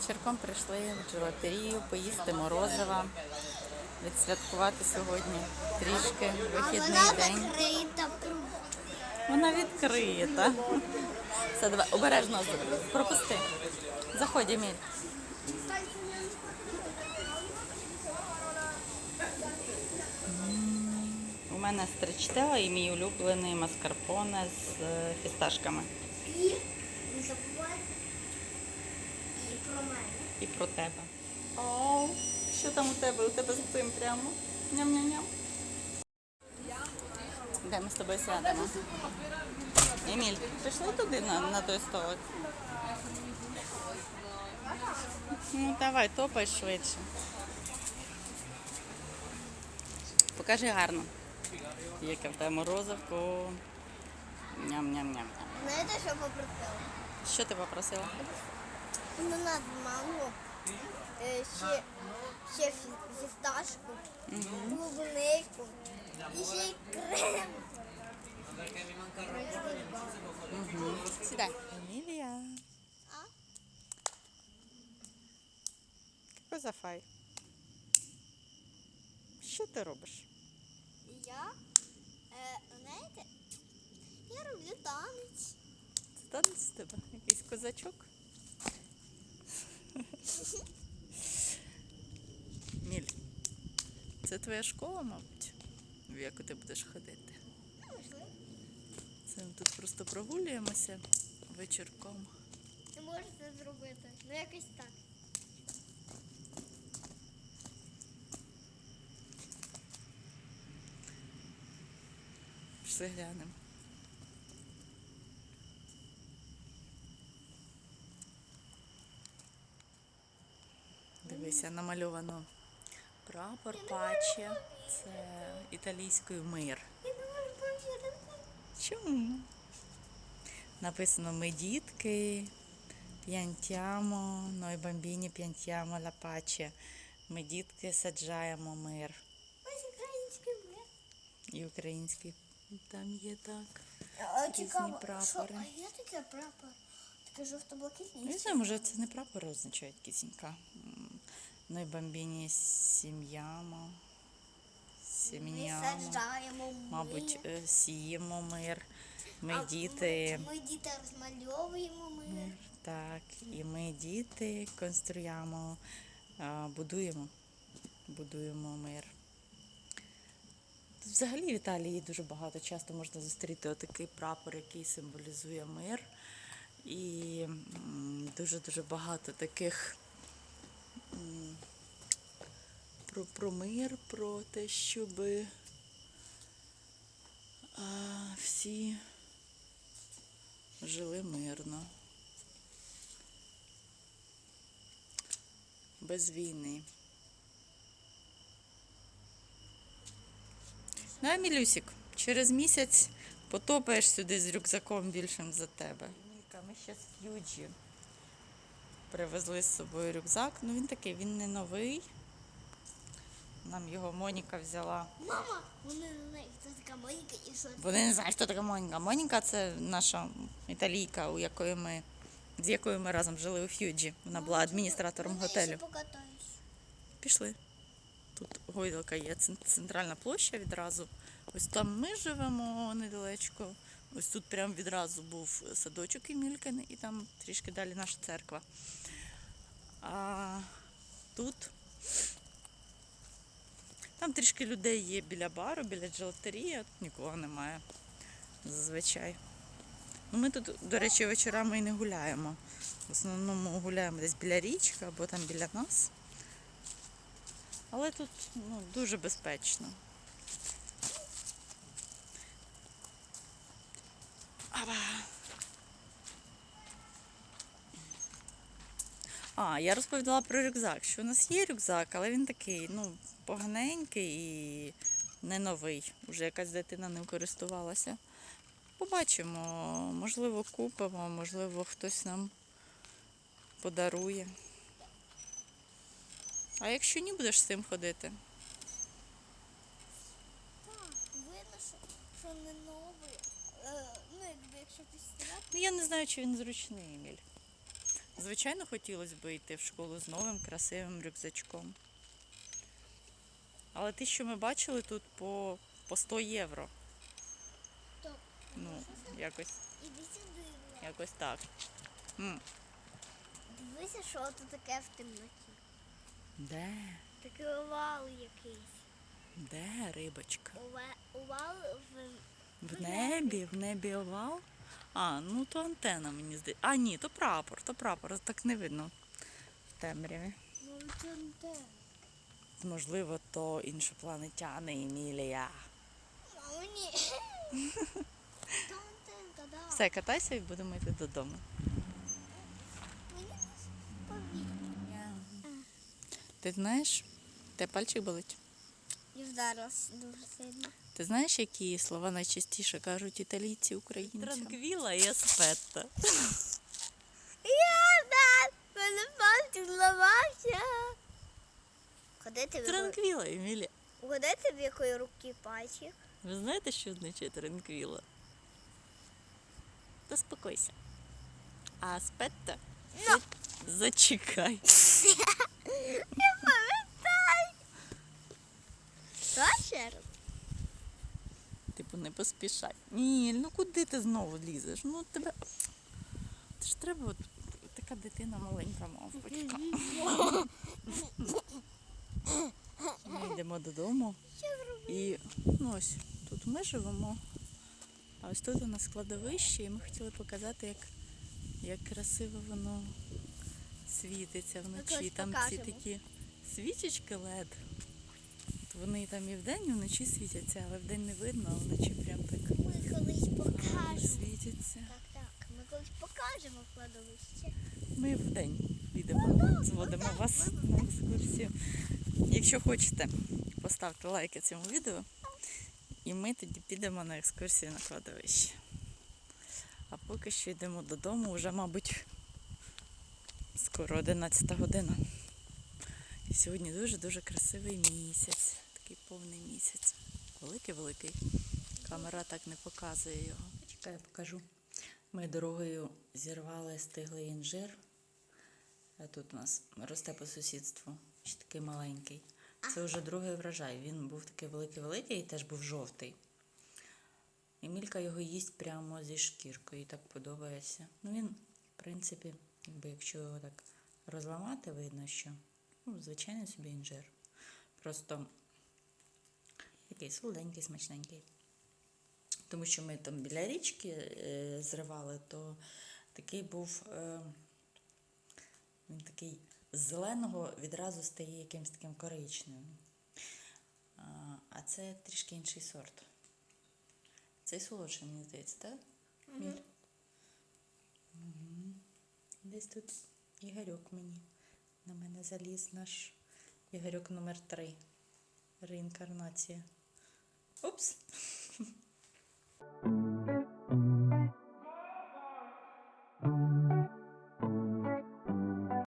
вечірком прийшли в джелатерію поїсти морозива, відсвяткувати сьогодні трішки вихідний день. закрита. Вона відкрита. Все, давай, обережно пропусти. Заходь, Еміль. У мене стричтела і мій улюблений маскарпоне з е, фісташками. І про тебе. О, що там у тебе? У тебе з цим прямо? Ням-ням-ням. Де ми з тобою сядемо? Еміль, пішли туди на, на той столик. Ну давай, топай швидше. Покажи гарно. Яке в тебе морозивку. Ням-ням-ням. Знаєте, що попросила? Що ти попросила? На нас манго, е, ще, ще фі- фісташку, клубнику і ще й крем. Сідай. Емілія. А? Какой зафай? Що ти робиш? Я, е, знаєте, я роблю танець. Це танець з тебе? Якийсь козачок? Міль, це твоя школа, мабуть, в яку ти будеш ходити. Можливо. Це ми тут просто прогулюємося вечірком. Ти можеш це зробити. Ну якось так. Пішли глянемо. Дивися, намальовано прапор паче. Це італійською мир. Чому? Написано ми дітки, п'янтямо, noi bambini piantiamo la pace. Ми дітки саджаємо мир. Ось український мир. І український там є так. А, цікаво, прапори. що, а є таке прапор? Таке жовто-блакитний? Не знаю, може це не прапор означає кисенька. Noi bambini сім'ямо. Мир. Мабуть, сіємо мир. Ми А діти. Ми, діти розмальовуємо мир. Так, і ми діти конструємо, будуємо, будуємо мир. Тут взагалі в Італії дуже багато часто можна зустріти отакий прапор, який символізує мир. І дуже-дуже багато таких про, про мир, про те, щоб всі жили мирно. Без війни. Да, Мілюсік, через місяць потопаєш сюди з рюкзаком більшим за тебе. Міка, ми ще з Ф'юджі привезли з собою рюкзак. Ну він такий, він не новий. Нам його Моніка взяла. Мама, вони не знають, хто така Моніка і що це. Вони не знають, хто така Моніка. Моніка це наша італійка, у якої ми, з якою ми разом жили у Ф'юджі. Вона була адміністратором Можна готелю. Пішли. Тут гойдалка є, центральна площа відразу. Ось там ми живемо недалечко. Ось тут прямо відразу був садочок Емількин, і там трішки далі наша церква. А тут там трішки людей є біля бару, біля джелатерії, а тут нікого немає зазвичай. Ну, ми тут, до речі, вечорами і не гуляємо. В основному гуляємо десь біля річки або там біля нас. Але тут ну, дуже безпечно. А, я розповідала про рюкзак, що у нас є рюкзак, але він такий, ну, поганенький і не новий. Уже якась дитина ним користувалася. Побачимо, можливо, купимо, можливо, хтось нам подарує. А якщо ні, будеш з цим ходити? Так, видно, що, не новий. Е, ну, якби якщо пістолет. Ну, я не знаю, чи він зручний, Еміль. Звичайно, хотілося б йти в школу з новим красивим рюкзачком. Але ті, що ми бачили тут по, по 100 євро. То, Ну, якось, іди сюди. Влад. якось так. М, Дивися, що тут таке в темноті. Де? Такий овал якийсь. Де рибочка? Ове- Овал в В небі, в небі овал. А, ну то антена, мені здається. А, ні, то прапор, то прапор, так не видно в темряві. Можливо, то іншопланетяни Емілія. Мамо, ні. Все, катайся і будемо йти додому. Ти знаєш, те пальчик болить? І вдарилась дуже сильно. Ти знаєш, які слова найчастіше кажуть італійці українцям? Транквіла і аспетта. Я да, мене пальчик зламався. Куди тобі? Транквіла, Емілія. Куди тобі якої руки пальчик? Ви знаєте, що означає транквіла? Заспокойся. А аспетта? За- Зачекай. Раз? Типу, не поспішай. Ні, ну куди ти знову лізеш? Ну тебе. Це ж треба от така дитина маленька мавпочка. Ми йдемо додому. І ну ось тут ми живемо. А ось тут у нас складовище, і ми хотіли показати, як, як красиво воно світиться вночі. Там ці такі свічечки LED. Вони там і вдень, і вночі світяться, але вдень не видно, а вночі прям так Ми колись покажемо. світяться. Так, так. Ми колись покажемо кладовище. Ми вдень підемо, зводимо вас на екскурсію. Якщо хочете, поставте лайки цьому відео, і ми тоді підемо на екскурсію на кладовище. А поки що йдемо додому, вже, мабуть, скоро 11 година. І сьогодні дуже-дуже красивий місяць, повний місяць. Великий-великий. Камера так не показує його. Чекай, я покажу. Ми дорогою зірвали стиглий інжир. А тут у нас росте по сусідству. Ще такий маленький. Це вже другий врожай. Він був такий великий-великий і теж був жовтий. Емілька його їсть прямо зі шкіркою, їй так подобається. Ну він, в принципі, якби якщо його так розламати, видно, що ну, звичайний собі інжир. Просто такий солоденький, смачненький. Тому що ми там біля річки е, зривали, то такий був. Е, він такий з зеленого відразу стає якимось таким коричневим. А, це трішки інший сорт. Цей солодший, мені здається, так? Міль? Мгм. Десь тут Ігорьок мені. На мене заліз наш Ігорьок номер 3 Реінкарнація. Ups.